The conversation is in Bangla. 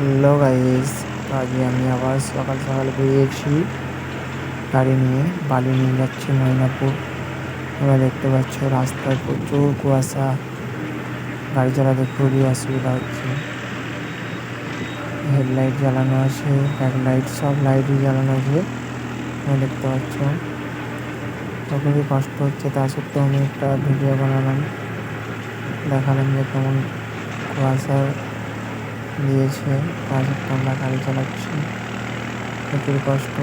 হ্যালো গাইস আজকে আমি আবার সকাল সকাল বেরিয়েছি গাড়ি নিয়ে, বালি নিয়ে যাচ্ছি ময়নাপুর। তোমরা দেখতে পাচ্ছ রাস্তায় প্রচুর কুয়াশা, গাড়ি চালাতে খুবই অসুবিধা হচ্ছে। হেডলাইট জ্বালানো আছে লাইট সব লাইটই জ্বালানো আছে, তোমরা দেখতে পাচ্ছ। তো খুবই কষ্ট হচ্ছে, তা সত্ত্বেও আমি একটা ভিডিও বানালাম। দেখালাম যে কেমন কুয়াশা দিয়েছে পাঁচ আমরা গাড়ি চালাচ্ছে। প্রচুর কষ্ট।